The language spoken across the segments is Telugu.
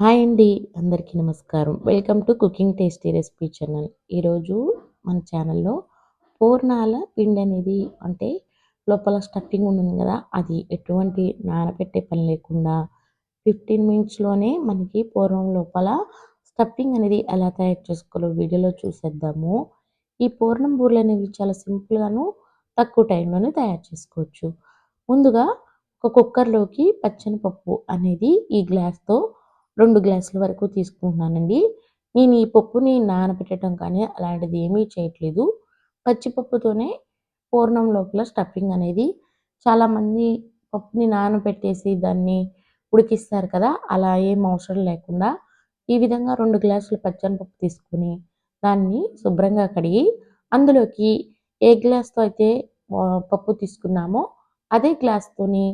హాయ్ అండి అందరికీ నమస్కారం. Welcome to cooking tasty recipe channel. ఈరోజు మన ఛానల్లో పూర్ణాల పిండి అనేది అంటే లోపల స్టఫింగ్ ఉంటుంది కదా అది ఎటువంటి నానబెట్టే పని లేకుండా ఫిఫ్టీన్ మినిట్స్లోనే మనకి పూర్వం లోపల స్టఫింగ్ అనేది ఎలా తయారు చేసుకోవాలో వీడియోలో చూసేద్దాము. ఈ పూర్ణం బూరెలు అనేవి చాలా సింపుల్గాను తక్కువ టైంలోనే తయారు చేసుకోవచ్చు. ముందుగా ఒక కుక్కర్లోకి పచ్చని పప్పు అనేది ఈ గ్లాస్తో రెండు గ్లాసుల వరకు తీసుకుంటున్నానండి. నేను ఈ పప్పుని నానబెట్టడం కానీ అలాంటిది ఏమీ చేయట్లేదు. పచ్చిపప్పుతోనే పూర్ణం లోపల స్టఫింగ్ అనేది చాలామంది పప్పుని నానబెట్టేసి దాన్ని ఉడికిస్తారు కదా అలా ఏం అవసరం లేకుండా ఈ విధంగా రెండు గ్లాసులు పచ్చని పప్పు తీసుకుని దాన్ని శుభ్రంగా కడిగి అందులోకి ఏ గ్లాస్తో అయితే పప్పు తీసుకున్నామో అదే గ్లాస్తోని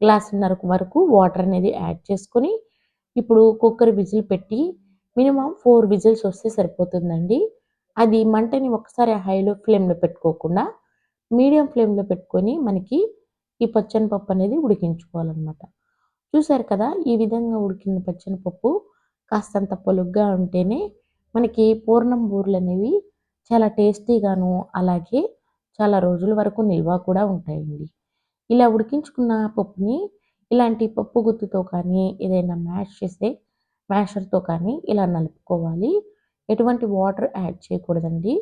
గ్లాసున్నర వరకు వాటర్ అనేది యాడ్ చేసుకొని ఇప్పుడు కుక్కర్ విజిల్ పెట్టి మినిమం ఫోర్ విజిల్స్ వస్తే సరిపోతుందండి. అది మంటని ఒకసారి హైలో ఫ్లేమ్లో పెట్టుకోకుండా మీడియం ఫ్లేమ్లో పెట్టుకొని మనకి ఈ పచ్చని పప్పు అనేది ఉడికించుకోవాలన్నమాట. చూసారు కదా ఈ విధంగా ఉడికిన పచ్చని పప్పు కాస్తంత పొలుగ్గా ఉంటేనే మనకి పూర్ణం బూరలు అనేవి చాలా టేస్టీగాను అలాగే చాలా రోజుల వరకు నిల్వ కూడా ఉంటాయండి. ఇలా ఉడికించుకున్న పప్పుని ఇలాంటి పప్పు గుత్తితో కానీ ఏదైనా మ్యాష్ చేస్తే మ్యాషర్తో కానీ ఇలా నలుపుకోవాలి. ఎటువంటి వాటర్ యాడ్ చేయకూడదండి.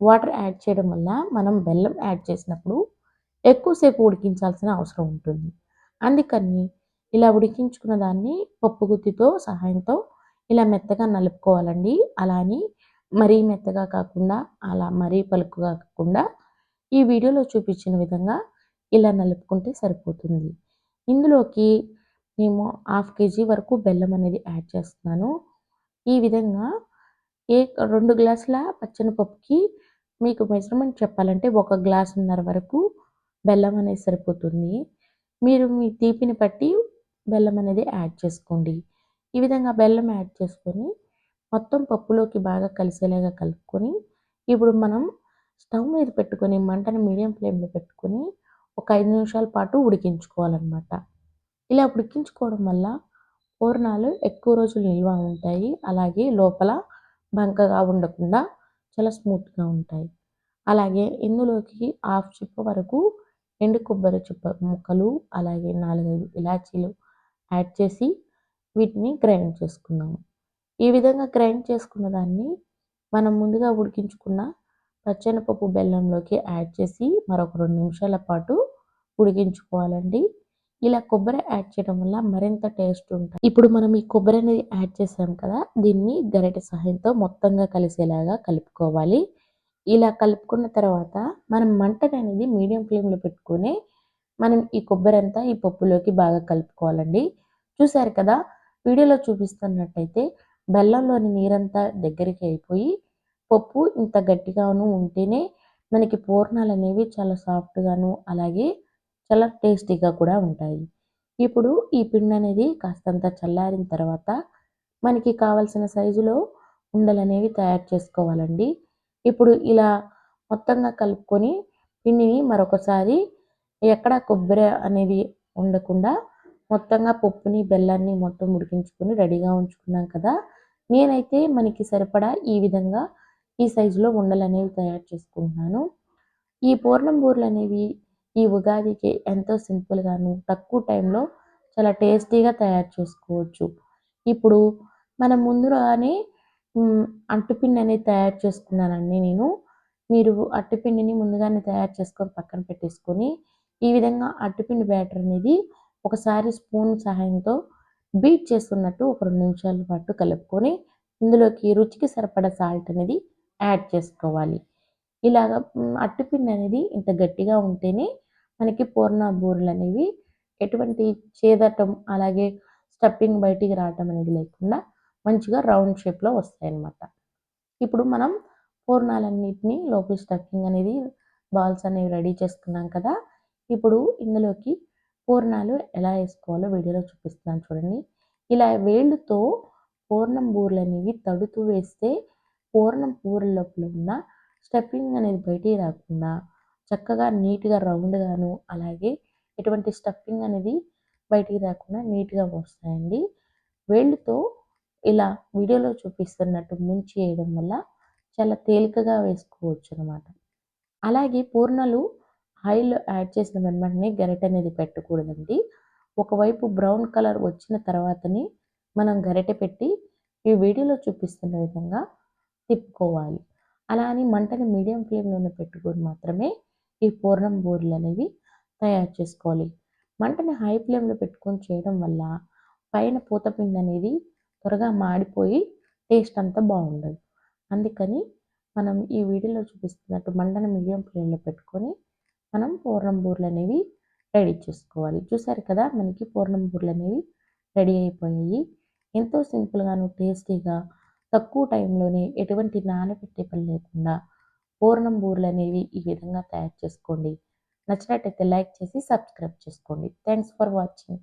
వాటర్ యాడ్ చేయడం వల్ల మనం బెల్లం యాడ్ చేసినప్పుడు ఎక్కువసేపు ఉడికించాల్సిన అవసరం ఉంటుంది. అందుకని ఇలా ఉడికించుకున్న దాన్ని పప్పు గుత్తితో సహాయంతో ఇలా మెత్తగా నలుపుకోవాలండి. అలాని మరీ మెత్తగా కాకుండా అలా మరీ పలుకుగా కాకుండా ఈ వీడియోలో చూపించిన విధంగా ఇలా నలుపుకుంటే సరిపోతుంది. ఇందులోకి మేము హాఫ్ కేజీ వరకు బెల్లం అనేది యాడ్ చేస్తున్నాను. ఈ విధంగా ఏ రెండు గ్లాసుల పచ్చని పప్పుకి మీకు మెజర్మెంట్ చెప్పాలంటే ఒక గ్లాసున్నర వరకు బెల్లం అనేది సరిపోతుంది. మీరు మీ తీపిని బట్టి బెల్లం అనేది యాడ్ చేసుకోండి. ఈ విధంగా బెల్లం యాడ్ చేసుకొని మొత్తం పప్పులోకి బాగా కలిసేలాగా కలుపుకొని ఇప్పుడు మనం స్టవ్ మీద పెట్టుకొని మంటను మీడియం ఫ్లేమ్లో పెట్టుకొని ఒక ఐదు నిమిషాల పాటు ఉడికించుకోవాలన్నమాట. ఇలా ఉడికించుకోవడం వల్ల పూర్ణాలు ఎక్కువ రోజులు నిల్వ ఉంటాయి. అలాగే లోపల బంకగా ఉండకుండా చాలా స్మూత్గా ఉంటాయి. అలాగే ఇందులోకి హాఫ్ చిప్ప వరకు ఎండు కొబ్బరి చిప్ప ముక్కలు అలాగే నాలుగైదు ఇలాచీలు యాడ్ చేసి వీటిని గ్రైండ్ చేసుకున్నాము ఈ విధంగా గ్రైండ్ చేసుకున్న దాన్ని మనం ముందుగా ఉడికించుకున్న పచ్చెనపప్పు బెల్లంలోకి యాడ్ చేసి మరొక రెండు నిమిషాల పాటు ఉడికించుకోవాలండి. ఇలా కొబ్బరి యాడ్ చేయడం వల్ల మరింత టేస్ట్ ఉంటుంది. ఇప్పుడు మనం ఈ కొబ్బరి అనేది యాడ్ చేసాం కదా దీన్ని గరిటె సహాయంతో మొత్తంగా కలిసేలాగా కలుపుకోవాలి. ఇలా కలుపుకున్న తర్వాత మనం మంటని అనేది మీడియం ఫ్లేమ్లో పెట్టుకొని మనం ఈ కొబ్బరి అంతా ఈ పప్పులోకి బాగా కలుపుకోవాలండి. చూసారు కదా వీడియోలో చూపిస్తున్నట్టయితే బెల్లంలోని నీరంతా దగ్గరికి అయిపోయి పప్పు ఇంత గట్టిగాను ఉంటేనే మనకి పూర్ణాలు అనేవి చాలా సాఫ్ట్గాను అలాగే చాలా టేస్టీగా కూడా ఉంటాయి. ఇప్పుడు ఈ పిండి అనేది కాస్తంత చల్లారిన తర్వాత మనకి కావలసిన సైజులో ఉండలు అనేవి తయారు చేసుకోవాలండి. ఇప్పుడు ఇలా మొత్తంగా కలుపుకొని పిండిని మరొకసారి ఎక్కడ కొబ్బరి అనేది ఉండకుండా మొత్తంగా పప్పుని బెల్లాన్ని మొత్తం ఉడికించుకొని రెడీగా ఉంచుకున్నాం కదా. నేనైతే మనకి సరిపడా ఈ విధంగా ఈ సైజులో ఉండలు అనేవి తయారు చేసుకుంటున్నాను. ఈ పూర్ణం బూరలు అనేవి ఈ ఉగాదికి ఎంతో సింపుల్గాను తక్కువ టైంలో చాలా టేస్టీగా తయారు చేసుకోవచ్చు. ఇప్పుడు మనం ముందుగానే అంటుపిండి అనేది తయారు చేసుకున్నానండి నేను. మీరు అట్టుపిండిని ముందుగానే తయారు చేసుకొని పక్కన పెట్టేసుకొని ఈ విధంగా అట్టుపిండి బ్యాటర్ అనేది ఒకసారి స్పూన్ సహాయంతో బీట్ చేస్తున్నట్టు ఒక రెండు నిమిషాల పాటు కలుపుకొని ఇందులోకి రుచికి సరిపడా సాల్ట్ అనేది యాడ్ చేసుకోవాలి. ఇలాగ అట్టుపిండి అనేది ఇంత గట్టిగా ఉంటేనే మనకి పూర్ణ బూరెలు అనేవి ఎటువంటి చేదటం అలాగే స్టఫింగ్ బయటికి రావటం అనేది లేకుండా మంచిగా రౌండ్ షేప్లో వస్తాయి అన్నమాట ఇప్పుడు మనం పూర్ణాలన్నిటినీ లోపల స్టఫింగ్ అనేది బాల్స్ అనేవి రెడీ చేసుకున్నాం కదా ఇప్పుడు ఇందులోకి పూర్ణాలు ఎలా వేసుకోవాలో వీడియోలో చూపిస్తున్నాను చూడండి. ఇలా వేళ్ళుతో పూర్ణం బూరెలు అనేవి తడుతూ వేస్తే పూర్ణం బూరెల లోపల ఉన్న స్టఫింగ్ అనేది బయటికి రాకుండా చక్కగా నీట్గా రౌండ్గాను అలాగే ఎటువంటి స్టఫింగ్ అనేది బయటికి రాకుండా నీట్గా వస్తాయండి వేళ్ళతో ఇలా వీడియోలో చూపిస్తున్నట్టు ముంచి వేయడం వల్ల చాలా తేలికగా వేసుకోవచ్చు అనమాట అలాగే పూర్ణలు ఆయిల్ యాడ్ చేసిన వెంటనే గరిటె అనేది పెట్టకూడదండి. ఒకవైపు బ్రౌన్ కలర్ వచ్చిన తర్వాతనే మనం గరిటె పెట్టి ఈ వీడియోలో చూపిస్తున్న విధంగా తిప్పుకోవాలి. అలా అని మంటని మీడియం ఫ్లేమ్లోనే పెట్టుకొని మాత్రమే ఈ పూర్ణం బూరెలు అనేవి తయారు చేసుకోవాలి. మంటని హై ఫ్లేమ్లో పెట్టుకొని చేయడం వల్ల పైన పూతపిండి అనేది త్వరగా మాడిపోయి టేస్ట్ అంతా బాగుండదు. అందుకని మనం ఈ వీడియోలో చూపిస్తున్నట్టు మంటను మీడియం ఫ్లేమ్లో పెట్టుకొని మనం పూర్ణం బూరెలు అనేవి రెడీ చేసుకోవాలి. చూసారు కదా మనకి పూర్ణం బూరెలు అనేవి రెడీ అయిపోయాయి. ఎంతో సింపుల్గాను టేస్టీగా తక్కువ టైంలోనే ఎటువంటి నానబెట్టే పని లేకుండా పూర్ణం బూరెలు అనేవి ఈ విధంగా తయారు చేసుకోండి. నచ్చినట్టయితే లైక్ చేసి సబ్స్క్రైబ్ చేసుకోండి. Thanks for watching.